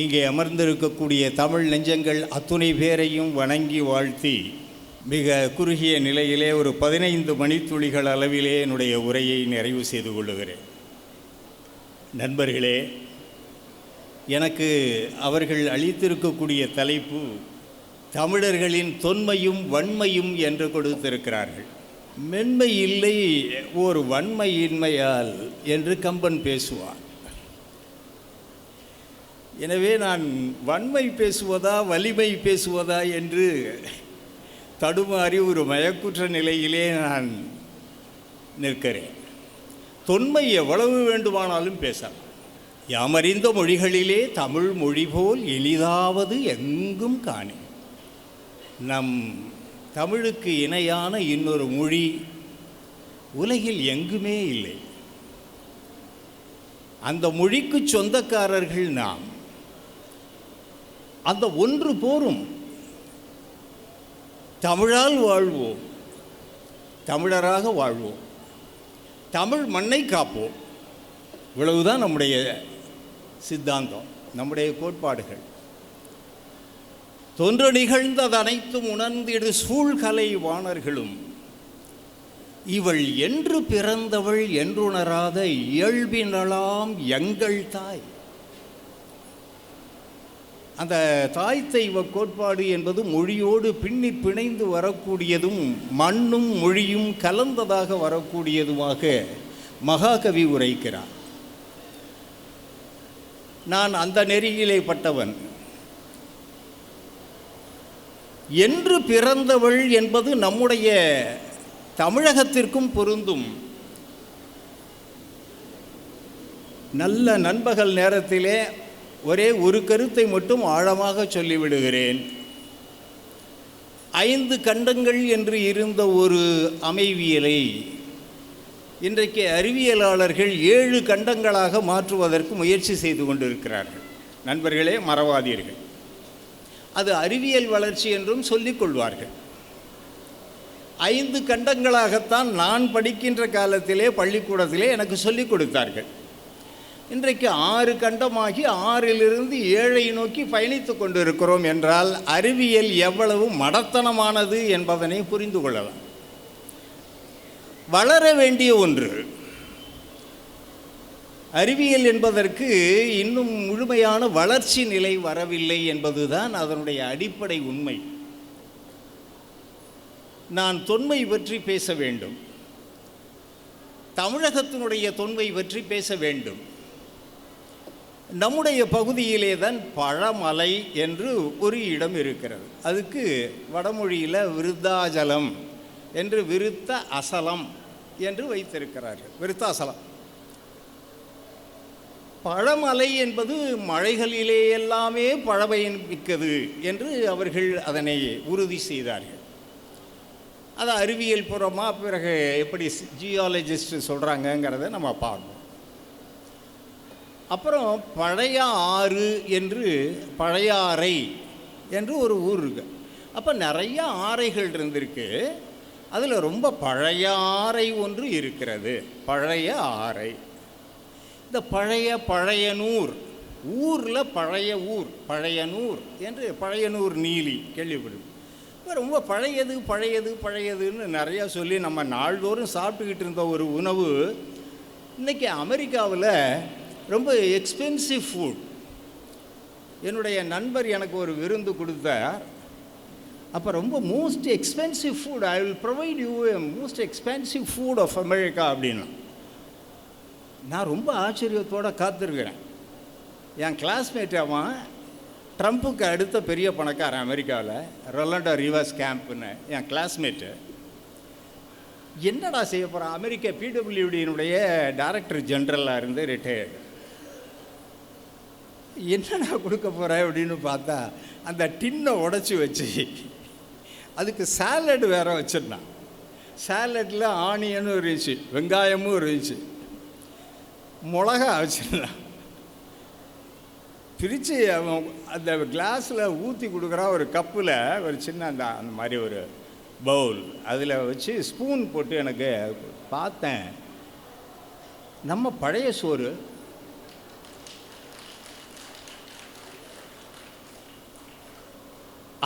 இங்கே அமர்ந்திருக்கக்கூடிய தமிழ் நெஞ்சங்கள் அத்துணை பேரையும் வணங்கி வாழ்த்தி மிக குறுகிய நிலையிலே ஒரு பதினைந்து மணித்துளிகள் அளவிலே என்னுடைய உரையை நிறைவு செய்து கொள்ளுகிறேன். நண்பர்களே எனக்கு அவர்கள் அளித்திருக்கக்கூடிய தலைப்பு தமிழர்களின் தொன்மையும் வன்மையும் என்று கொடுத்திருக்கிறார்கள். மென்மை இல்லை ஓர் வன்மையின்மையால் என்று கம்பன் பேசுவார் எனவே நான் வன்மை பேசுவதா வலிமை பேசுவதா என்று தடுமாறி ஒரு மயக்குற்ற நிலையிலே நான் நிற்கிறேன். தொன்மை எவ்வளவு வேண்டுமானாலும் பேசலாம். யாமறிந்த மொழிகளிலே தமிழ் மொழி போல் எளிதாவது எங்கும் காணி நம் தமிழுக்கு இணையான இன்னொரு மொழி உலகில் எங்குமே இல்லை. அந்த மொழிக்கு சொந்தக்காரர்கள் நாம் அந்த ஒன்று போரும். தமிழால் வாழ்வோம். தமிழராக வாழ்வோம். தமிழ் மண்ணை காப்போம். இவ்வளவுதான் நம்முடைய சித்தாந்தம் நம்முடைய கோட்பாடுகள். தொன்று நிகழ்ந்தது அனைத்தும் உணர்ந்திடு சூழ்கலை வாணர்களும். இவள் என்று பிறந்தவள் என்றுணராத இயல்பினலாம் எங்கள் தாய். அந்த தாய் தெய்வ கோட்பாடு என்பது மொழியோடு பின்னி பிணைந்து வரக்கூடியதும் மண்ணும் மொழியும் கலந்ததாக வரக்கூடியதுமாக மகாகவி உரைக்கிறார். நான் அந்த நெறியிலே பட்டவன். என்று பிறந்தவள் என்பது நம்முடைய தமிழகத்திற்கும் பொருந்தும். நல்ல நண்பகல் நேரத்திலே ஒரே ஒரு கருத்தை மட்டும் ஆழமாக சொல்லிவிடுகிறேன். ஐந்து கண்டங்கள் என்று இருந்த ஒரு அமைவியலை இன்றைக்கு அறிவியலாளர்கள் ஏழு கண்டங்களாக மாற்றுவதற்கு முயற்சி செய்து கொண்டிருக்கிறார்கள். நண்பர்களே மறவாதீர்கள். அது அறிவியல் வளர்ச்சி என்றும் சொல்லிக் கொள்வார்கள். ஐந்து கண்டங்களாகத்தான் நான் படிக்கின்ற காலத்திலே பள்ளிக்கூடத்திலே எனக்கு சொல்லிக் கொடுத்தார்கள். இன்றைக்கு ஆறு கண்டமாகி ஆறிலிருந்து ஏழை நோக்கி பயணித்து கொண்டிருக்கிறோம் என்றால் அறிவியல் எவ்வளவு மடத்தனமானது என்பதனை புரிந்து கொள்ளலாம். வளர வேண்டிய ஒன்று. அறிவியல் என்பதற்கு இன்னும் முழுமையான வளர்ச்சி நிலை வரவில்லை என்பதுதான் அதனுடைய அடிப்படை உண்மை. நான் தொன்மை பற்றி பேச வேண்டும். தமிழகத்தினுடைய தொன்மை பற்றி பேச வேண்டும். நம்முடைய பகுதியிலே தான் பழமலை என்று ஒரு இடம் இருக்கிறது. அதுக்கு வடமொழியில் விருத்தாஜலம் என்று விருத்த அசலம் என்று வைத்திருக்கிறார்கள். விருத்தாசலம் பழமலை என்பது மழைகளிலே எல்லாமே பழமையின் மிக்கது என்று அவர்கள் அதனை உறுதி செய்தார்கள். அது அறிவியல் புறமாக பிறகு எப்படி ஜியாலஜிஸ்ட் சொல்கிறாங்கங்கிறத நம்ம பார்ப்போம். அப்புறம் பழைய ஆறு என்று பழையாறை என்று ஒரு ஊர் இருக்கு. அப்போ நிறைய ஆறைகள் இருந்திருக்கு. அதில் ரொம்ப பழைய ஆறை ஒன்று இருக்கிறது. பழைய ஆறை. இந்த பழைய பழையனூர் ஊரில் பழைய ஊர் பழையனூர் என்று பழையனூர் நீலி கேள்விப்படும் இப்போ ரொம்ப பழையது பழையது பழையதுன்னு நிறையா சொல்லி நம்ம நாள்தோறும் சாப்பிட்டுக்கிட்டு இருந்த ஒரு உணவு இன்றைக்கி அமெரிக்காவில் ரொம்ப எக்ஸ்பென்சிவ் ஃபுட் என்னுடைய நண்பர் எனக்கு ஒரு விருந்து கொடுத்தார். அப்போ ரொம்ப most expensive food I will provide you most expensive food of America அப்படின்னா. நான் ரொம்ப ஆச்சரியத்தோடு காத்திருக்கிறேன். என் கிளாஸ்மேட் அவன் ட்ரம்ப்புக்கு அடுத்த பெரிய பணக்காரன் அமெரிக்காவில் ரொலண்டோ ரிவர்ஸ் கேம்ப்னு என் கிளாஸ்மேட்டு என்னடா செய்ய போகிறான் அமெரிக்க பிடபிள்யூடியினுடைய டைரக்டர் ஜென்ரலாக இருந்து ரிட்டையர்டு என்னடா கொடுக்க போகிறேன் அப்படின்னு பார்த்தா அந்த டின்னை உடச்சி வச்சு அதுக்கு சாலட் வேற வச்சிருந்தான். சாலட்டில் ஆனியனும் இருந்துச்சு வெங்காயமும் இருந்துச்சு. மிளகா வச்சிருந்தான். பிரித்து அவன் அந்த கிளாஸில் ஊற்றி கொடுக்குறா ஒரு கப்பில் ஒரு சின்ன அந்த அந்த மாதிரி ஒரு பவுல் அதில் வச்சு ஸ்பூன் போட்டு எனக்கு பார்த்தேன். நம்ம பழைய சோறு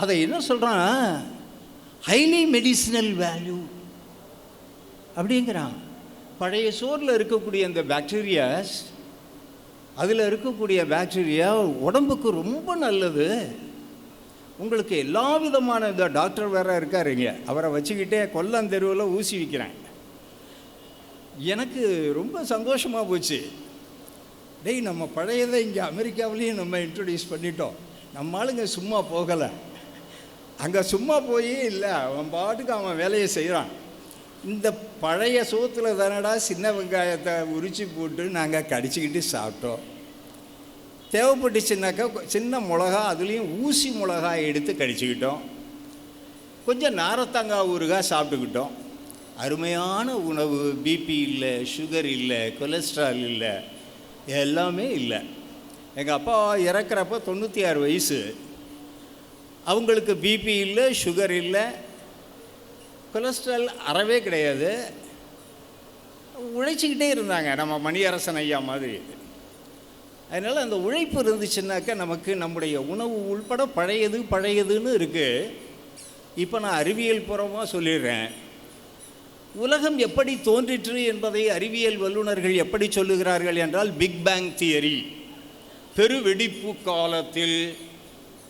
அதை என்ன சொல்கிறான் ஹைலி மெடிசினல் வேல்யூ அப்படிங்கிறான். பழைய சோறில் இருக்கக்கூடிய அந்த பாக்டீரியாஸ் அதில் இருக்கக்கூடிய பாக்டீரியா உடம்புக்கு ரொம்ப நல்லது. உங்களுக்கு எல்லா விதமான இந்த டாக்டர் வேற இருக்காருங்க. அவரை வச்சுக்கிட்டே கொல்லந்தெருவில் ஊசி விற்கிறேன் எனக்கு ரொம்ப சந்தோஷமாக போச்சு. டேய் நம்ம பழையதை இங்கே அமெரிக்காவிலையும் நம்ம இன்ட்ரடியூஸ் பண்ணிட்டோம். நம்ம ஆளுங்க சும்மா போகலை. அங்கே சும்மா போய் இல்லை. அவன் பாட்டுக்கு அவன் வேலையை செய்கிறான் இந்த பழைய சோத்தில் தானடா சின்ன வெங்காயத்தை உரிச்சு போட்டு நாங்கள் கடிச்சிக்கிட்டு சாப்பிட்டோம். தேவைப்பட்டுச்சுனாக்கா சின்ன மிளகா அதுலேயும் ஊசி மிளகா எடுத்து கடிச்சிக்கிட்டோம். கொஞ்சம் நாரத்தங்காய் ஊறுகாய் சாப்பிட்டுக்கிட்டோம். அருமையான உணவு பிபி இல்லை சுகர் இல்லை கொலஸ்ட்ரால் இல்லை எல்லாமே இல்லை. எங்கள் அப்பா இறக்குறப்ப தொண்ணூற்றி ஆறு வயசு. அவங்களுக்கு பிபி இல்லை சுகர் இல்லை. கொலஸ்ட்ரால் அறவே கிடையாது. உழைச்சிக்கிட்டே இருந்தாங்க. நம்ம மணியரசன் ஐயா மாதிரி. அதனால் அந்த உழைப்பு இருந்துச்சுன்னாக்கா நமக்கு நம்முடைய உணவு உள்பட பழையது பழையதுன்னு இருக்குது இப்போ நான் அறிவியல் புறமாக சொல்லிடுறேன். உலகம் எப்படி தோன்றிற்று என்பதை அறிவியல் வல்லுநர்கள் எப்படி சொல்லுகிறார்கள் என்றால் பிக் பேங் தியரி பெருவெடிப்பு காலத்தில்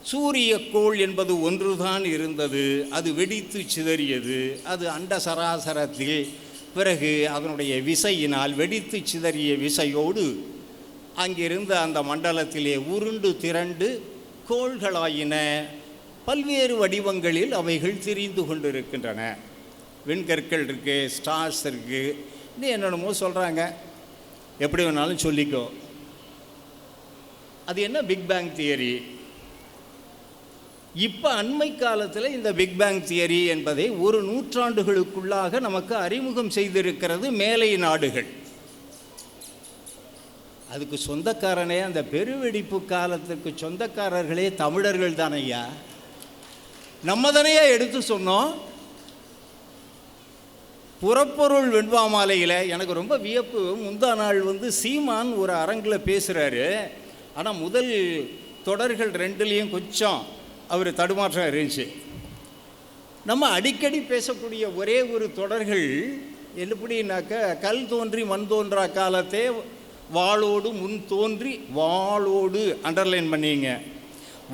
சூரிய கோள் என்பது ஒன்றுதான் இருந்தது அது வெடித்து சிதறியது அது அண்ட சராசரத்தில் பிறகு அதனுடைய விசையினால் வெடித்து சிதறிய விசையோடு அங்கிருந்த அந்த மண்டலத்திலே உருண்டு திரண்டு கோள்களாயின. பல்வேறு வடிவங்களில் அவைகள் திரிந்து கொண்டிருக்கின்றன. விண்கற்கள் இருக்குது ஸ்டார்ஸ் இருக்குது இன்னும் என்னென்னமோ சொல்கிறாங்க எப்படி வேணாலும் சொல்லிக்கோ. அது என்ன? பிக் பேங் தியரி இப்போ அண்மை காலத்தில் இந்த பிக் பேங் தியரி என்பதை ஒரு நூற்றாண்டுகளுக்குள்ளாக நமக்கு அறிமுகம் செய்திருக்கிறது மேலை நாடுகள். அதுக்கு சொந்தக்காரனே அந்த பெருவெடிப்பு காலத்துக்கு சொந்தக்காரர்களே தமிழர்கள் தானையா நம்ம தானையா எடுத்து சொன்னோம். புறப்பொருள் வெண்பா மாலையில் எனக்கு ரொம்ப வியப்பு. முந்தா நாள் வந்து சீமான் ஒரு அரங்கில் பேசுகிறாரு ஆனால் முதல் தொடர்கள் ரெண்டுலேயும் கொஞ்சம் அவர் தடுமாற்றம் இருந்துச்சு. நம்ம அடிக்கடி பேசக்கூடிய ஒரே ஒரு தொடர்கள் எப்படின்னாக்க கல் தோன்றி மண் தோன்றா காலத்தே வாளோடு முன் தோன்றி வாளோடு அண்டர்லைன் பண்ணிங்க.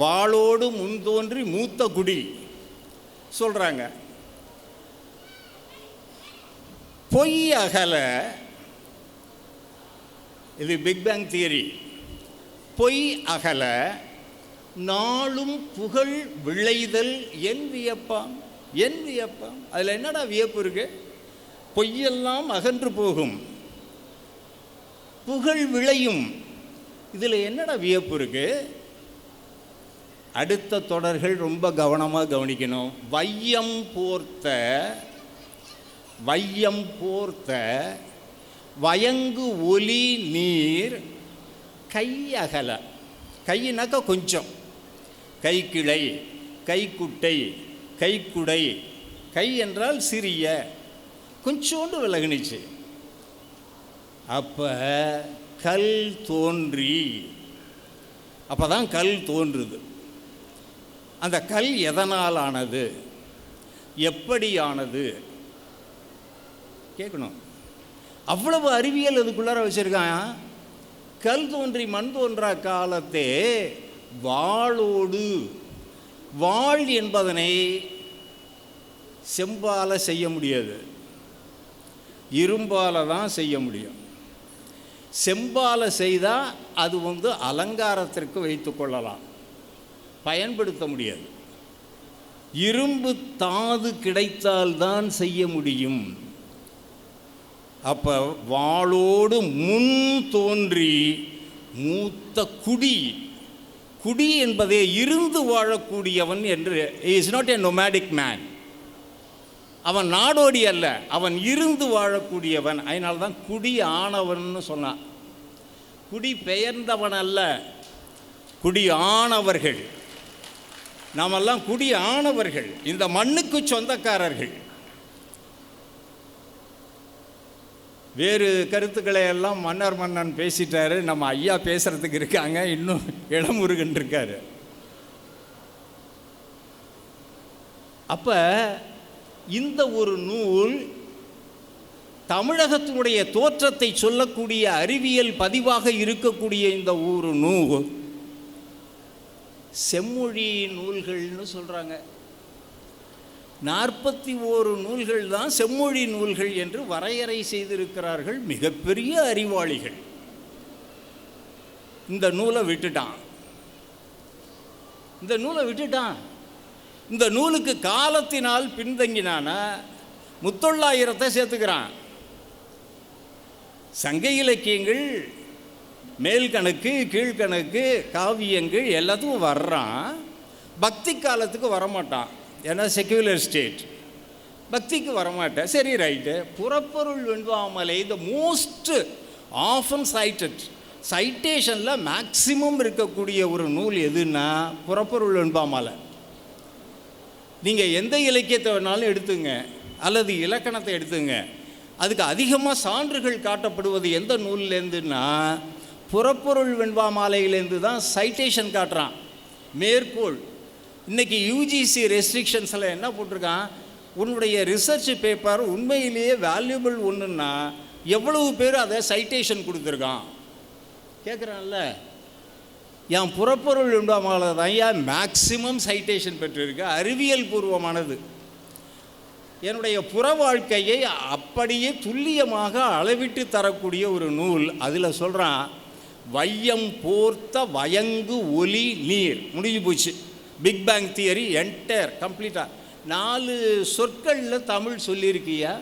வாளோடு முன் தோன்றி மூத்த குடி சொல்கிறாங்க பொய் அகல இது பிக் பேங் தியரி பொய் அகல நாளும் புகழ் விளைதல் என் வியப்பாம் என் வியப்பாம் அதில் என்னடா வியப்பு இருக்கு? பொய்யெல்லாம் அகன்று போகும். புகழ் விளையும். இதில் என்னடா வியப்பு இருக்கு? அடுத்த தொடர்கள் ரொம்ப கவனமாக கவனிக்கணும். வையம் போர்த்த வையம் போர்த்த வயங்கு ஒலி நீர் கை அகல கையினாக்கா கொஞ்சம். கைக்கிளை கைக்குட்டை கைக்குடை. கை என்றால் சிறிய கொஞ்சோண்டு விலகுனுச்சு. அப்போ கல் தோன்றி அப்போ தான் கல் தோன்றுது. அந்த கல் எதனால் ஆனது எப்படியானது? கேட்கணும் அவ்வளவு அறிவியல் அதுக்குள்ளார வச்சுருக்கான். கல் தோன்றி மண் தோன்றா காலத்தே வாளோடு. வாள் என்பதனை செம்பால் செய்ய முடியாது. இரும்பால தான் செய்ய முடியும். செம்பால் செய்தால் அது வந்து அலங்காரத்திற்கு வைத்து கொள்ளலாம். பயன்படுத்த முடியாது. இரும்பு தாது கிடைத்தால்தான் செய்ய முடியும். அப்போ வாளோடு முன் தோன்றி மூத்த குடி குடி என்பதே இருந்து வாழக்கூடியவன் என்று is not a nomadic man அவன் நாடோடி அல்ல அவன் இருந்து வாழக்கூடியவன். அதனால தான் குடி ஆனவன்னு சொன்னான் குடி பெயர்ந்தவன் அல்ல குடி ஆனவர்கள். நாமெல்லாம் குடி ஆனவர்கள். இந்த மண்ணுக்கு சொந்தக்காரர்கள். வேறு கருத்துக்களை எல்லாம் மன்னர் மன்னன் பேசிட்டாரு. நம்ம ஐயா பேசுறதுக்கு இருக்காங்க. இன்னும் இளமுருகன் இருக்காரு. அப்போ இந்த ஒரு நூல் தமிழகத்தினுடைய தோற்றத்தை சொல்லக்கூடிய அறிவியல் பதிவாக இருக்கக்கூடிய இந்த ஒரு நூல் செம்மொழி நூல்கள்னு சொல்கிறாங்க நாற்பத்தி ஓரு நூல்கள் தான் செம்மொழி நூல்கள் என்று வரையறை செய்திருக்கிறார்கள் மிகப்பெரிய அறிவாளிகள். இந்த நூலை விட்டுட்டான். இந்த நூலை விட்டுட்டான். இந்த நூலுக்கு காலத்தினால் பின்தங்கினான? முத்தொள்ளாயிரத்தை சேர்த்துக்கிறான். சங்க இலக்கியங்கள் மேல் கணக்கு கீழ்கணக்கு காவியங்கள் எல்லாத்துக்கும் வர்றான். பக்தி காலத்துக்கு வரமாட்டான். ஏன்னா செக்யூலர் ஸ்டேட் பக்திக்கு வரமாட்டேன் சரி right Purapporul Venbamalai the most often cited சைட்டேஷனில் maximum இருக்கக்கூடிய ஒரு நூல் எதுன்னா புறப்பொருள் வெண்பாமலை. நீங்கள் எந்த இலக்கியத்தை வேணாலும் எடுத்துங்க. அல்லது இலக்கணத்தை எடுத்துங்க. அதுக்கு அதிகமாக சான்றுகள் காட்டப்படுவது எந்த நூல்லேருந்துன்னா புறப்பொருள் வெண்பாமாலையிலேருந்து தான் சைட்டேஷன் காட்டுறான். மேற்கோள். இன்றைக்கி யூஜிசி ரெஸ்ட்ரிக்ஷன்ஸில் என்ன போட்டிருக்கான்? உன்னுடைய ரிசர்ச் பேப்பர் உண்மையிலேயே வேல்யூபிள் ஒன்றுன்னா எவ்வளவு பேர் அதை சைட்டேஷன் கொடுத்துருக்கான்? கேட்குறான்ல என் புறப்பொருள் உண்டாமல தான் ஏன் மேக்சிமம் சைட்டேஷன் பெற்றிருக்கு. அறிவியல் பூர்வமானது. என்னுடைய புற வாழ்க்கையை அப்படியே துல்லியமாக அளவிட்டு தரக்கூடிய ஒரு நூல். அதில் சொல்கிறான் வையம் போர்த்த வயங்கு ஒலி நீர். முடிஞ்சு போச்சு. பிக் பேங் தியரி என்டையர் கம்ப்ளீட்டாக நாலு சொற்களில் தமிழ் சொல்லியிருக்கியா?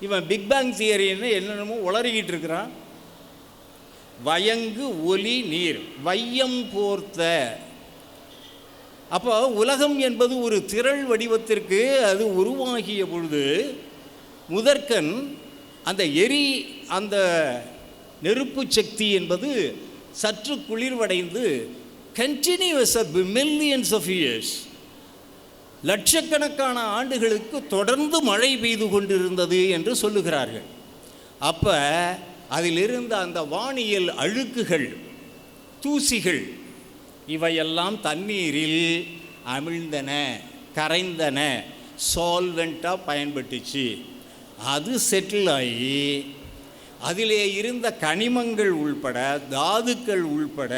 இவன் பிக் பேங் தியரின்னு என்னென்னமோ உளறிக்கிட்டு இருக்கிறான். வயங்கு ஒலி நீர். வையம் போர்த்த. அப்போ உலகம் என்பது ஒரு திரள் வடிவத்திற்கு அது உருவாகிய பொழுது முதற்கண் அந்த எரி அந்த நெருப்பு சக்தி என்பது சற்று குளிர்வடைந்து கண்டினியூஸ் மில்லியன்ஸ் ஆஃப் இயர்ஸ் லட்சக்கணக்கான ஆண்டுகளுக்கு தொடர்ந்து மழை பெய்து கொண்டிருந்தது என்று சொல்லுகிறார்கள். அப்போ அதிலிருந்த அந்த வானியல் அழுக்குகள் தூசிகள் இவையெல்லாம் தண்ணீரில் அமிழ்ந்தன கரைந்தன சால்வெண்ட்டாக பயன்பட்டுச்சு. அது செட்டில் ஆகி அதிலே இருந்த கனிமங்கள் உள்பட தாதுக்கள் உள்பட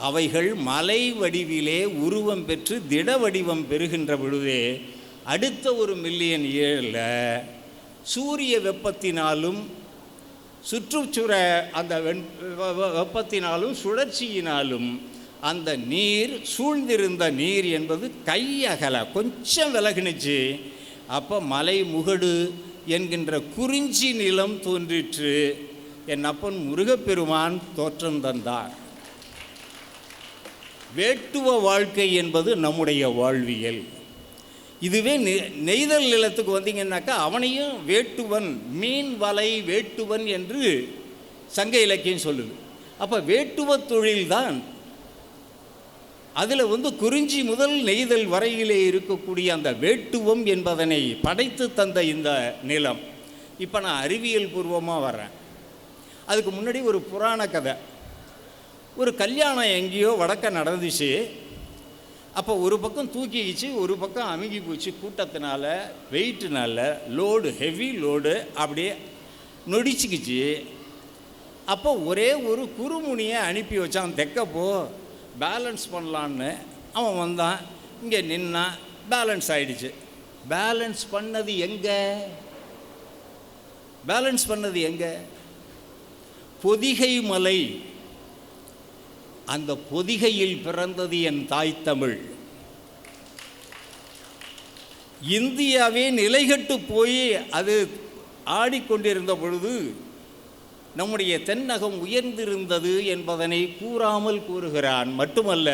அவைகள் மலை வடிவிலே உருவம் பெற்று திட வடிவம் பெறுகின்ற பொழுதே அடுத்த ஒரு மில்லியன் ஏழில் சூரிய வெப்பத்தினாலும் சுற்றுச்சுர அந்த வெண் வெப்பத்தினாலும் சுழற்சியினாலும் அந்த நீர் சூழ்ந்திருந்த நீர் என்பது கையகல கொஞ்சம் விலகினுச்சு. அப்போ மலை முகடு என்கின்ற குறிஞ்சி நிலம் தோன்றிற்று. என் அப்பன் முருகப்பெருமான் தோற்றம் தந்தார். வேட்டுவ வாழ்க்கை என்பது நம்முடைய வாழ்வியல். இதுவே நெ- நெய்தல் நிலத்துக்கு வந்தீங்கன்னாக்கா அவனையும் வேட்டுவன் மீன் வலை வேட்டுவன் என்று சங்க இலக்கியம் சொல்லுது. அப்போ வேட்டுவ தொழில்தான் அதில் வந்து குறிஞ்சி முதல் நெய்தல் வரையிலே இருக்கக்கூடிய அந்த வேட்டுவம் என்பதனை படைத்து தந்த இந்த நிலம். இப்போ நான் அறிவியல் பூர்வமாக வர்றேன். அதுக்கு முன்னாடி ஒரு புராண கதை. ஒரு கல்யாணம் எங்கேயோ வடக்க நடந்துச்சு. அப்போ ஒரு பக்கம் தூக்கிக்கிச்சு ஒரு பக்கம் அமுங்கி போச்சு கூட்டத்தினால வெயிட்டுனால லோடு ஹெவி லோடு அப்படியே நொடிச்சுக்கிச்சு. அப்போ ஒரே ஒரு குறுமுனியை அனுப்பி வச்சான் தெக்கப்போ பேலன்ஸ் பண்ணலான்னு. அவன் வந்தான் இங்கே நின்னான் பேலன்ஸ் ஆகிடுச்சு பேலன்ஸ் பண்ணது எங்கே? பேலன்ஸ் பண்ணது எங்கே? பொதிகை மலை அந்த பொதிகையில் பிறந்தது என் தாய் தமிழ். இந்தியாவே நிலைகட்டு போய் அது ஆடிக்கொண்டிருந்த பொழுது நம்முடைய தென்னகம் உயர்ந்திருந்தது என்பதனை கூறாமல் கூறுகிறான். மட்டுமல்ல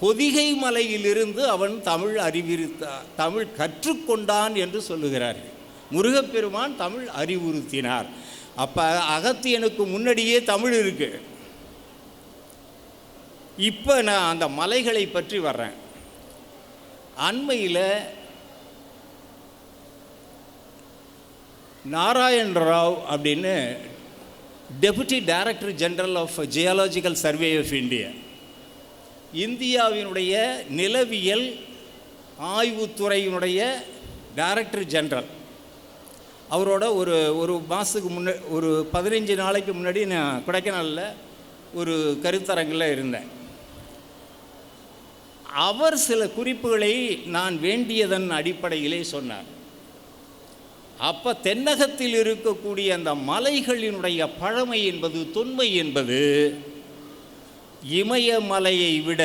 பொதிகை மலையிலிருந்து அவன் தமிழ் அறிவிருத்த தமிழ் கற்றுக்கொண்டான் என்று சொல்லுகிறார்கள். முருகப்பெருமான் தமிழ் அறிவுறுத்தினார். அப்போ அகத்தியனுக்கு முன்னாடியே தமிழ் இருக்குது இப்போ நான் அந்த மலைகளை பற்றி வர்றேன். அண்மையில் நாராயண் ராவ் அப்படின்னு deputy director general of geological survey of India இந்தியாவினுடைய நிலவியல் ஆய்வுத்துறையினுடைய டைரக்டர் ஜெனரல் அவரோட ஒரு ஒரு மாதத்துக்கு முன்ன ஒரு பதினஞ்சு நாளைக்கு முன்னாடி நான் கொடைக்கானலில் ஒரு கருத்தரங்கில் இருந்தேன். அவர் சில குறிப்புகளை நான் வேண்டியதன் அடிப்படையிலே சொன்னார். அப்போ தென்னகத்தில் இருக்கக்கூடிய அந்த மலைகளினுடைய பழமை என்பது தொன்மை என்பது இமயமலையை விட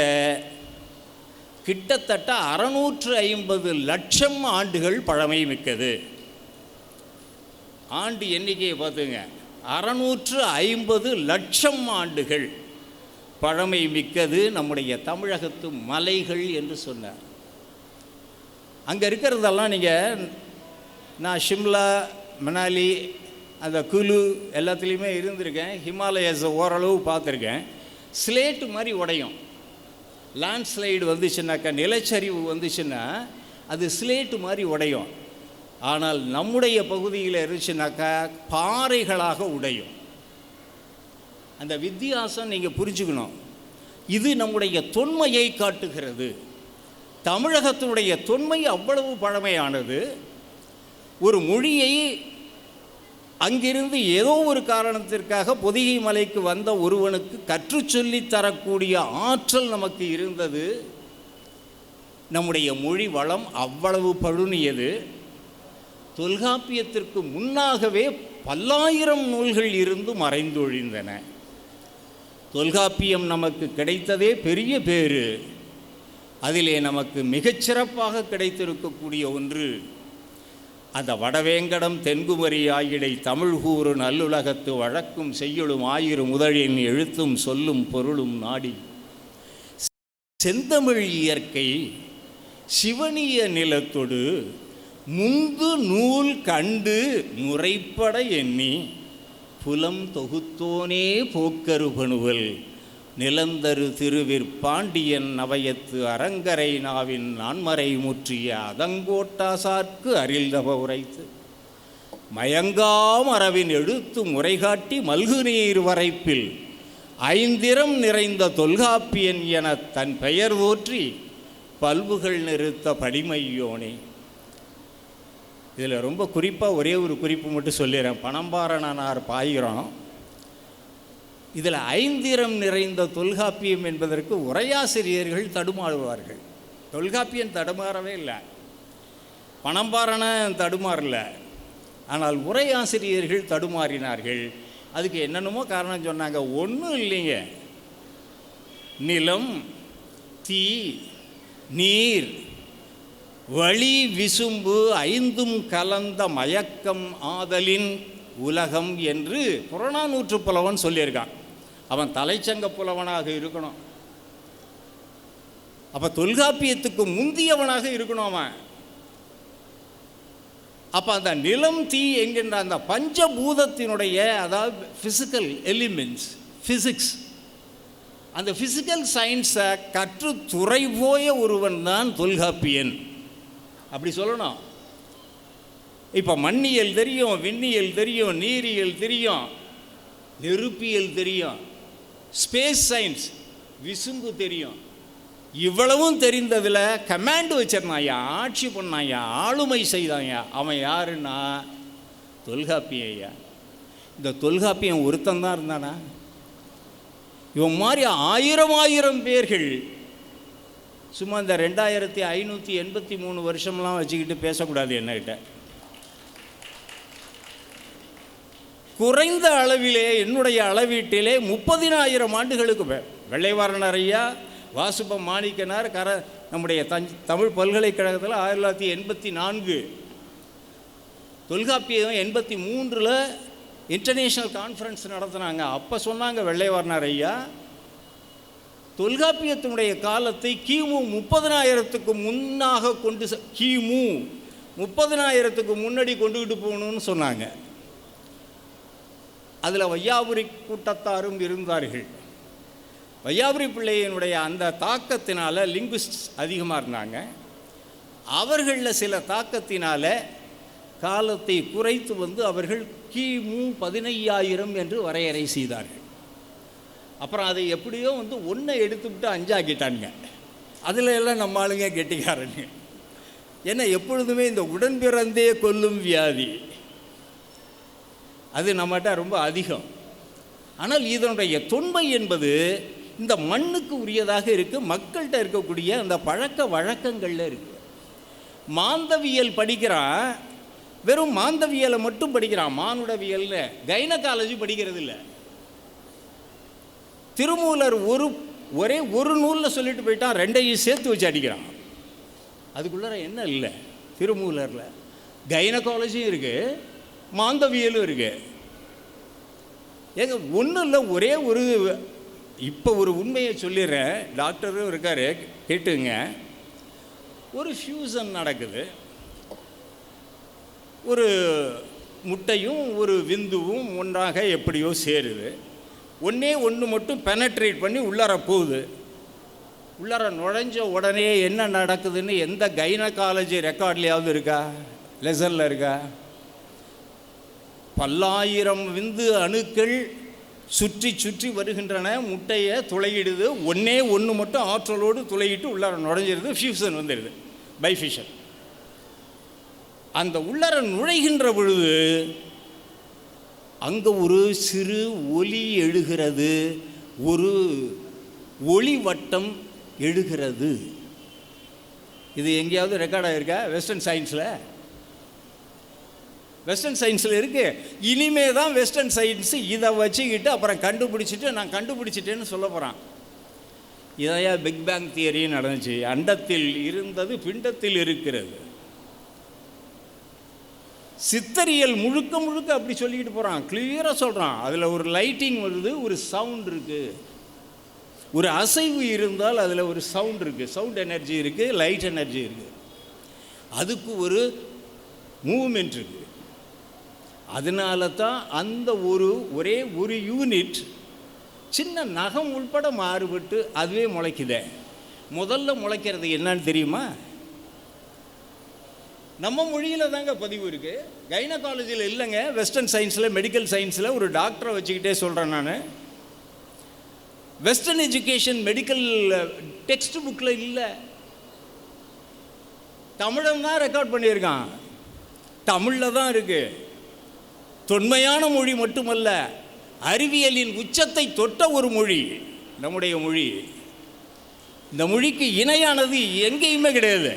கிட்டத்தட்ட அறுநூற்று ஐம்பது லட்சம் ஆண்டுகள் பழமை மிக்கது. ஆண்டு எண்ணிக்கையை பார்த்துங்க. அறநூற்று ஐம்பது லட்சம் ஆண்டுகள். பழமை மிக்கது நம்முடைய தமிழகத்து மலைகள் என்று சொன்னார். அங்கே இருக்கிறதெல்லாம் நீங்கள் நான் ஷிம்லா மணாலி அந்த குலு எல்லாத்துலேயுமே இருந்திருக்கேன். ஹிமாலயஸை ஓரளவு பார்த்துருக்கேன். ஸ்லேட்டு மாதிரி உடையும். லேண்ட்ஸ்லைடு வந்துச்சுன்னாக்கா நிலச்சரிவு வந்துச்சுன்னா அது ஸ்லேட்டு மாதிரி உடையும். ஆனால் நம்முடைய பகுதியில் இருந்துச்சுனாக்கா பாறைகளாக உடையும். அந்த வித்தியாசம் நீங்கள் புரிஞ்சுக்கணும். இது நம்முடைய தொன்மையை காட்டுகிறது. தமிழகத்தினுடைய தொன்மை அவ்வளவு பழமையானது. ஒரு மொழியை அங்கிருந்து ஏதோ ஒரு காரணத்திற்காக பொதிகை மலைக்கு வந்த ஒருவனுக்கு கற்று சொல்லித் தரக்கூடிய ஆற்றல் நமக்கு இருந்தது. நம்முடைய மொழி வளம் அவ்வளவு பழுனியது. தொல்காப்பியத்திற்கு முன்னாகவே பல்லாயிரம் நூல்கள் இருந்து மறைந்தொழிந்தன. தொல்காப்பியம் நமக்கு கிடைத்ததே பெரிய பேரு அதிலே நமக்கு மிகச்சிறப்பாக கிடைத்திருக்கக்கூடிய ஒன்று அந்த வடவேங்கடம் தென்குமரி ஆயிடை தமிழ் கூறு நல்லுலகத்து வழக்கும் செய்யுளும் ஆயிரம் முதலின் எழுத்தும் சொல்லும் பொருளும் நாடி. செந்தமிழ் இயற்கை சிவனிய நிலத்தொடு முந்து நூல் கண்டு முறைப்பட எண்ணி புலம் தொகுத்தோனே போக்கரு பணுவல். நிலந்தரு திருவிற்பாண்டியன் நவயத்து அரங்கரை நாவின் நான்மறை முற்றிய அதங்கோட்டாசார்க்கு அரில்தப உரைத்து. மயங்காமரவின் எழுத்து முறைகாட்டி மல்கு நீர் வரைப்பில். ஐந்திரம் நிறைந்த தொல்காப்பியன் என தன் பெயர் ஊற்றி பல்புகள் நிறுத்த படிமையோனே. இதில் ரொம்ப குறிப்பாக ஒரே ஒரு குறிப்பு மட்டும் சொல்லிடுறேன். பணம்பாரணனார் பாயிரம். இதில் ஐந்திரம் நிறைந்த தொல்காப்பியம் என்பதற்கு உரையாசிரியர்கள் தடுமாறுவார்கள். தொல்காப்பியம் தடுமாறவே இல்லை. பணம்பாரண தடுமாறல. ஆனால் உரையாசிரியர்கள் தடுமாறினார்கள். அதுக்கு என்னென்னமோ காரணம் சொன்னாங்க. ஒன்றும் இல்லைங்க. நிலம் தீ நீர் வழி விசும்பு ஐந்தும் கலந்த மயக்கம் ஆதலின் உலகம் என்று புறநானூற்று புலவன் சொல்லியிருக்கான். அவன் தலைச்சங்க புலவனாக இருக்கணும். அப்போ தொல்காப்பியத்துக்கு முந்தியவனாக இருக்கணும் அவன். அப்போ அந்த நிலம் தீ என்கின்ற அந்த பஞ்சபூதத்தினுடைய அதாவது ஃபிசிக்கல் எலிமெண்ட்ஸ் ஃபிசிக்ஸ் அந்த ஃபிசிக்கல் சயின்ஸை கற்று துறை போய ஒருவன் தான் தொல்காப்பியன். அப்படி சொல்லணும். இப்போ மண்ணியல் தெரியும் விண்ணியல் தெரியும் நீரியல் தெரியும் நெருப்பியல் தெரியும் ஸ்பேஸ் சயின்ஸ் விசும்பு தெரியும். இவ்வளவும் தெரிந்ததில் கமாண்ட் வச்சிருந்தாயா ஆட்சி பண்ணாயா ஆளுமை செய்தாயா அவன் யாருன்னா? தொல்காப்பியம் ஐயா இந்த தொல்காப்பியம் ஒருத்தன் தான் இருந்தானா? இவன் மாதிரி ஆயிரம் ஆயிரம் பேர்கள் சும்மா இந்த ரெண்டாயிரத்தி ஐநூற்றி எண்பத்தி மூணு வருஷம்லாம் வச்சுக்கிட்டு பேசக்கூடாது என்கிட்ட குறைந்த அளவிலே என்னுடைய அளவீட்டிலே முப்பதினாயிரம் ஆண்டுகளுக்கு மே- ஐயா வாசுப மாணிக்கனார் கர நம்முடைய தஞ் தமிழ் பல்கலைக்கழகத்தில் ஆயிரத்தி தொள்ளாயிரத்தி எண்பத்தி நான்கு. தொல்காப்பியம் எண்பத்தி மூன்றில் இன்டர்நேஷ்னல் கான்ஃபரன்ஸ் நடத்துனாங்க. அப்போ சொன்னாங்க வெள்ளைவாரணர் ஐயா தொல்காப்பியத்தினுடைய காலத்தை கிமு முப்பதனாயிரத்துக்கு முன்னாக கொண்டு கிமு முப்பதனாயிரத்துக்கு முன்னாடி கொண்டுகிட்டு போகணும்னு சொன்னாங்க. அதில் வையாபுரி கூட்டத்தாரும் இருந்தார்கள். வையாபுரி பிள்ளையினுடைய அந்த தாக்கத்தினால லிங்குஸ்ட் அதிகமாக இருந்தாங்க. அவர்களில் சில தாக்கத்தினால காலத்தை குறைத்து வந்து அவர்கள் கிமு பதினையாயிரம் என்று வரையறை செய்தார்கள். அப்புறம் அதை எப்படியோ வந்து ஒன்றை எடுத்துவிட்டு அஞ்சாக்கிட்டானுங்க. அதில் எல்லாம் நம்ம ஆளுங்க கெட்டிக்காரனுங்க ஏன்னா எப்பொழுதுமே இந்த உடன் பிறந்தே கொல்லும் வியாதி. அது நம்மகிட்ட ரொம்ப அதிகம். ஆனால் இதனுடைய தொன்மை என்பது இந்த மண்ணுக்கு உரியதாக இருக்குது மக்கள்கிட்ட இருக்கக்கூடிய அந்த பழக்க வழக்கங்களில் இருக்குது மாந்தவியல் படிக்கிறான் வெறும் மாந்தவியலை மட்டும் படிக்கிறான் மானுடவியல்னு கைனகாலஜி படிக்கிறது இல்லை திருமூலர் ஒரு ஒரே ஒரு நூலில் சொல்லிட்டு போயிட்டான் ரெண்டையும் சேர்த்து வச்சு அடிக்கிறான். அதுக்குள்ளார என்ன இல்லை? திருமூலரில் கைனகாலஜியும் இருக்குது மாந்தவியலும் இருக்குது ஏங்க ஒன்றும் இல்லை ஒரே ஒரு இப்போ ஒரு உண்மையை சொல்லிடுறேன். டாக்டரும் இருக்கார் கேட்டுங்க. ஒரு ஃபியூசன் நடக்குது. ஒரு முட்டையும் ஒரு விந்துவும் ஒன்றாக எப்படியோ சேருது. ஒன்றே ஒன்று மட்டும் பெனட்ரேட் பண்ணி உள்ளார போகுது. உள்ளார நுழைஞ்ச உடனே என்ன நடக்குதுன்னு எந்த கைனகாலஜி ரெக்கார்ட்லையாவது இருக்கா? லெசனில் இருக்கா? பல்லாயிரம் விந்து அணுக்கள் சுற்றி சுற்றி வருகின்றன முட்டையை துளையிடுது ஒன்றே ஒன்று மட்டும் ஆற்றலோடு துளையிட்டு உள்ளார நுழைஞ்சிருது ஃபியூசன் வந்துடுது பைஃபிஷன் அந்த உள்ளார நுழைகின்ற பொழுது அங்கே ஒரு சிறு ஒலி எழுகிறது ஒரு ஒளி வட்டம் எழுகிறது. இது எங்கேயாவது ரெக்கார்ட் ஆகிருக்கா வெஸ்டர்ன் சயின்ஸில் வெஸ்டர்ன் சயின்ஸில் இருக்குது இனிமே தான் வெஸ்டர்ன் சயின்ஸு இதை வச்சுக்கிட்டு அப்புறம் கண்டுபிடிச்சிட்டு நான் கண்டுபிடிச்சிட்டேன்னு சொல்ல போகிறான் இதையா பிக் பேங் தியரின்னு நடந்துச்சு. அண்டத்தில் இருந்தது பிண்டத்தில் இருக்கிறது. சித்தரியல் முழுக்க முழுக்க அப்படி சொல்லிக்கிட்டு போகிறான் கிளியராக சொல்கிறான் அதில் ஒரு லைட்டிங் வருது ஒரு சவுண்ட் இருக்குது ஒரு அசைவு இருந்தால் அதில் ஒரு சவுண்ட் இருக்குது சவுண்ட் எனர்ஜி இருக்குது லைட் எனர்ஜி இருக்குது அதுக்கு ஒரு மூவ்மெண்ட் இருக்குது அதனால தான் அந்த ஒரு ஒரே ஒரு யூனிட் சின்ன நகம் உள்பட மாறுபட்டு அதுவே முளைக்குதே. முதல்ல முளைக்கிறது என்னன்னு தெரியுமா? நம்ம மொழியில் தாங்க பதிவு இருக்குது கைனகாலஜியில் இல்லைங்க. வெஸ்டர்ன் சயின்ஸில் மெடிக்கல் சயின்ஸில் ஒரு டாக்டரை வச்சுக்கிட்டே சொல்கிறேன் நான். வெஸ்டர்ன் எஜுகேஷன் மெடிக்கல் டெக்ஸ்ட் புக்கில் இல்லை. தமிழன் தான் ரெக்கார்ட் பண்ணியிருக்கான். தமிழில் தான் இருக்குது தொன்மையான மொழி மட்டுமல்ல அறிவியலின் உச்சத்தை தொட்ட ஒரு மொழி நம்முடைய மொழி. இந்த மொழிக்கு இணையானது எங்கேயுமே கிடையாது.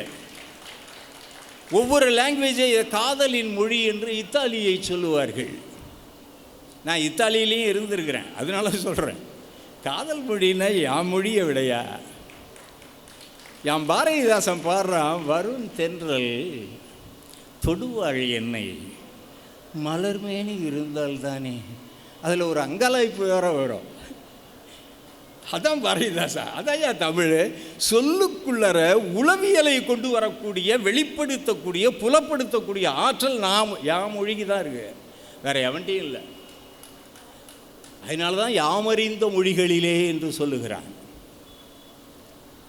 ஒவ்வொரு லாங்குவேஜை காதலின் மொழி என்று இத்தாலியை சொல்லுவார்கள். நான் இத்தாலியிலையும் இருந்திருக்கிறேன். அதனால சொல்கிறேன் காதல் மொழின்னா என் மொழியை விடையா? என் பாரதிதாசன் பாடுறான் வரும் தென்றல் தொடுவாள் என்னை. மலர்மேனி இருந்தால்தானே அதில் ஒரு அங்கலாய்ப்பு வேற வரும். அதான் பாரதிதாசா அதையா தமிழ்? சொல்லுக்குள்ளற உளவியலை கொண்டு வரக்கூடிய வெளிப்படுத்தக்கூடிய புலப்படுத்தக்கூடிய ஆற்றல் நாம் யாம் மொழிக்கு தான் இருக்கு. வேற எவன்ட்டையும் இல்லை. அதனால தான் யாமறிந்த மொழிகளிலே என்று சொல்லுகிறான்.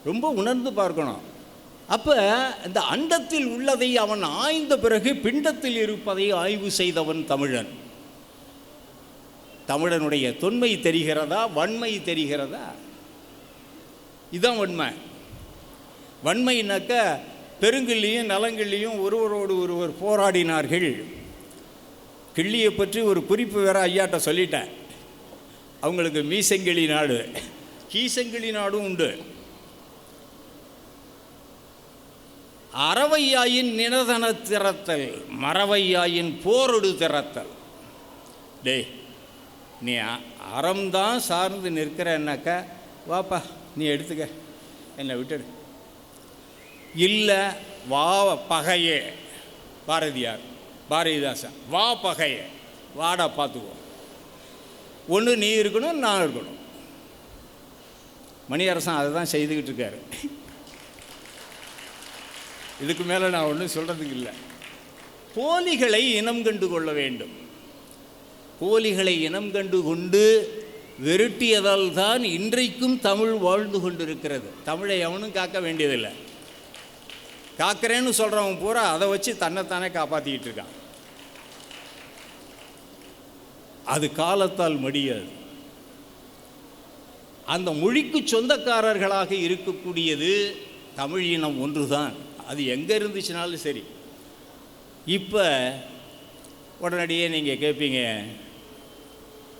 ரொம்ப உணர்ந்து பார்க்கணும். அப்போ இந்த அண்டத்தில் உள்ளதை அவன் ஆய்ந்த பிறகு பிண்டத்தில் இருப்பதை ஆய்வு செய்தவன் தமிழன். தமிழனுடைய தொன்மை தெரிகிறதா வன்மை தெரிகிறதா? இதுதான் வன்மை. வன்மைனாக்க பெருங்கிள்ளியும் நலங்கிள்ளியும் ஒருவரோடு ஒருவர் போராடினார்கள். கிள்ளியை பற்றி ஒரு குறிப்பு வேற ஐயாட்ட சொல்லிட்டேன். அவங்களுக்கு மீசங்கிளி நாடு. கீசங்கிளி நாடும் உண்டு. அறவையாயின் நினதன திறத்தல் மறவையாயின் போரொடு திறத்தல். டேய் நீ அறம்தான் சார்ந்து நிற்கிறன்னாக்கா வாப்பா நீ எடுத்துக்க. என்னை விட்டுடு. இல்லை வா பகையே. பாரதியார் பாரதிதாசன் வா பகையே. வாடா பார்த்துக்கோ ஒன்று நீ இருக்கணும் நான் இருக்கணும். மணியரசன் அதை தான் செய்துக்கிட்டு இருக்காரு. இதுக்கு மேலே நான் ஒன்றும் சொல்கிறதுக்கு இல்லை. போலிகளை இனம் கண்டு கொள்ள வேண்டும். போலிகளை இனம் கண்டு கொண்டு வெருட்டியதால் தான் இன்றைக்கும் தமிழ் வாழ்ந்து கொண்டிருக்கிறது. தமிழை எவனும் காக்க வேண்டியதில்லை. காக்கிறேன்னு சொல்கிறவன் பூரா அதை வச்சு தன்னைத்தானே காப்பாற்றிக்கிட்டு இருக்கான். அது காலத்தால் மடியாது. அந்த மொழிக்கு சொந்தக்காரர்களாக இருக்கக்கூடியது தமிழ் இனம் ஒன்று தான் அது எங்கே இருந்துச்சுனாலும் சரி. இப்போ உடனடியே நீங்கள் கேட்பீங்க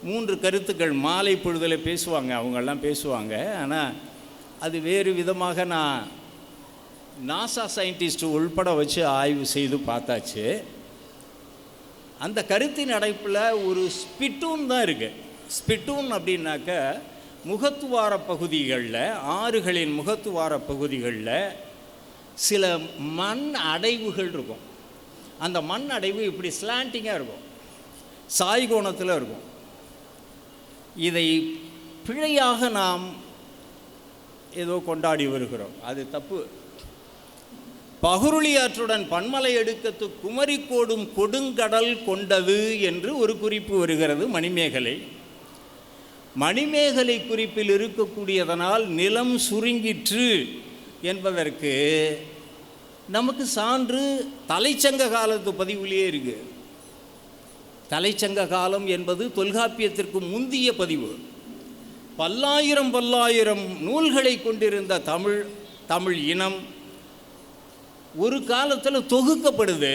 மூன்று கருத்துக்கள் மாலை பொழுதில் பேசுவாங்க அவங்கெல்லாம் பேசுவாங்க. ஆனால் அது வேறு விதமாக நான் நாசா சயின்டிஸ்ட் உள்பட வச்சு ஆய்வு செய்து பார்த்தாச்சு. அந்த கருத்தின் அடைப்பில் ஒரு ஸ்பிட்டூன் தான் இருக்குது ஸ்பிட்டூன் அப்படின்னாக்க முகத்துவார பகுதிகளில் ஆறுகளின் முகத்துவார பகுதிகளில் சில மண் அடைவுகள் இருக்கும். அந்த மண் அடைவு இப்படி ஸ்லாண்டிங்காக இருக்கும். சாய்கோணத்தில் இருக்கும். இதை பிழையாக நாம் ஏதோ கொண்டாடி வருகிறோம். அது தப்பு. பகுருளியாற்றுடன் பன்மலை எடுக்கத்து குமரிக்கோடும் கொடுங்கடல் கொண்டது என்று ஒரு குறிப்பு வருகிறது மணிமேகலை. மணிமேகலை குறிப்பில் இருக்கக்கூடியதனால் நிலம் சுருங்கிற்று என்பதற்கு நமக்கு சான்று தலைச்சங்க காலத்து பதிவுலேயே இருக்குது தலைச்சங்க காலம் என்பது தொல்காப்பியத்திற்கு முந்திய பதிவு. பல்லாயிரம் பல்லாயிரம் நூல்களை கொண்டிருந்த தமிழ் தமிழ் இனம் ஒரு காலத்தில் தொகுக்கப்படுது.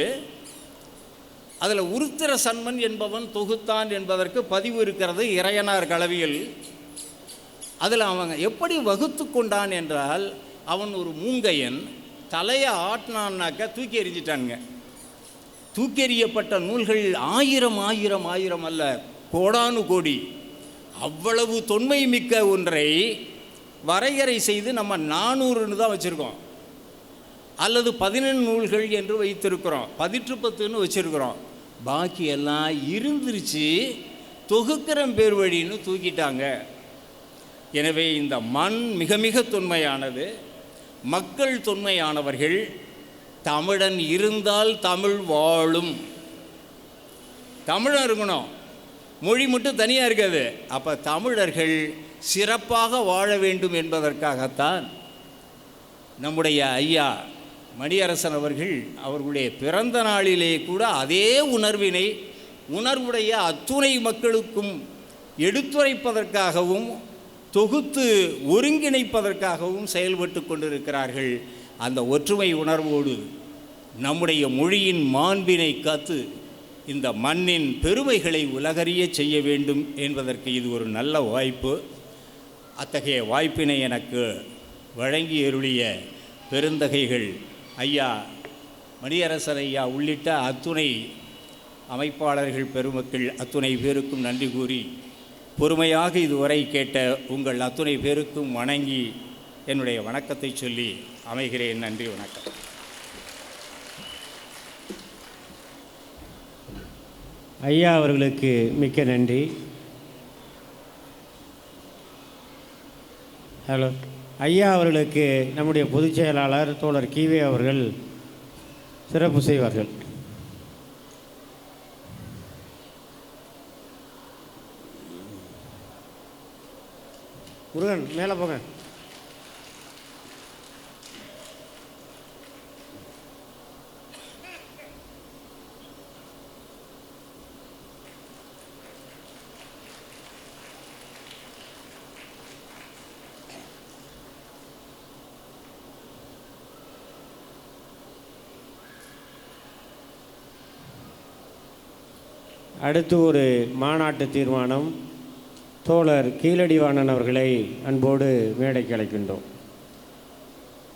அதில் உருத்திர சன்மன் என்பவன் தொகுத்தான் என்பதற்கு பதிவு இருக்கிறது இறையனார் கலவியில். அதில் அவன் எப்படி வகுத்து கொண்டான் என்றால் அவன் ஒரு மூங்கையன் தலையை ஆட்டினான்னாக்க தூக்கி எறிஞ்சிட்டானுங்க. தூக்கெறியப்பட்ட நூல்கள் ஆயிரம் ஆயிரம் ஆயிரம் அல்ல கோடானு கோடி. அவ்வளவு தொன்மை மிக்க ஒன்றை வரையறை செய்து நம்ம நானூறுன்னு தான் வச்சுருக்கோம். அல்லது பதினெண் நூல்கள் என்று வைத்திருக்கிறோம். பதிற்று பத்துன்னு வச்சுருக்கிறோம். பாக்கி எல்லாம் இருந்துருச்சு தொகுக்கிறம் பேர் வழின்னு தூக்கிட்டாங்க. எனவே இந்த மண் மிக மிக தொன்மையானது. மக்கள் தொன்மையானவர்கள் தமிழன் இருந்தால் தமிழ் வாழும். தமிழன் இருக்கணும். மொழி மட்டும் தனியாக இருக்காது. அப்போ தமிழர்கள் சிறப்பாக வாழ வேண்டும் என்பதற்காகத்தான் நம்முடைய ஐயா மணியரசன் அவர்கள் அவர்களுடைய பிறந்த நாளிலே கூட அதே உணர்வினை உணர்வுடைய அத்துணை மக்களுக்கும் எடுத்துரைப்பதற்காகவும் தொகுத்து ஒருங்கிணைப்பதற்காகவும் செயல்பட்டு கொண்டிருக்கிறார்கள். அந்த ஒற்றுமை உணர்வோடு நம்முடைய மொழியின் மாண்பினை காத்து இந்த மண்ணின் பெருமைகளை உலகறிய செய்ய வேண்டும் என்பதற்கு இது ஒரு நல்ல வாய்ப்பு. அத்தகைய வாய்ப்பினை எனக்கு வழங்கி அருளிய பெருந்தகைகள் ஐயா மணியரசன் ஐயா உள்ளிட்ட அத்துணை அமைப்பாளர்கள் பெருமக்கள் அத்துணை பேருக்கும் நன்றி கூறி பொறுமையாக இதுவரை கேட்ட உங்கள் அத்துணை பேருக்கும் வணங்கி என்னுடைய வணக்கத்தை சொல்லி அமைகிறேன். நன்றி வணக்கம். ஐயா அவர்களுக்கு மிக்க நன்றி. ஹலோ. ஐயா அவர்களுக்கு நம்முடைய பொதுச் செயலாளர் தோழர் கீவே அவர்கள் சிறப்பு செய்வார்கள். முருகன் மேலே போங்க. அடுத்து ஒரு மாநாட்டு தீர்மானம். தோழர் கீழடிவாணன் அவர்களை அன்போடு மேடைக்கு அழைக்கின்றோம்.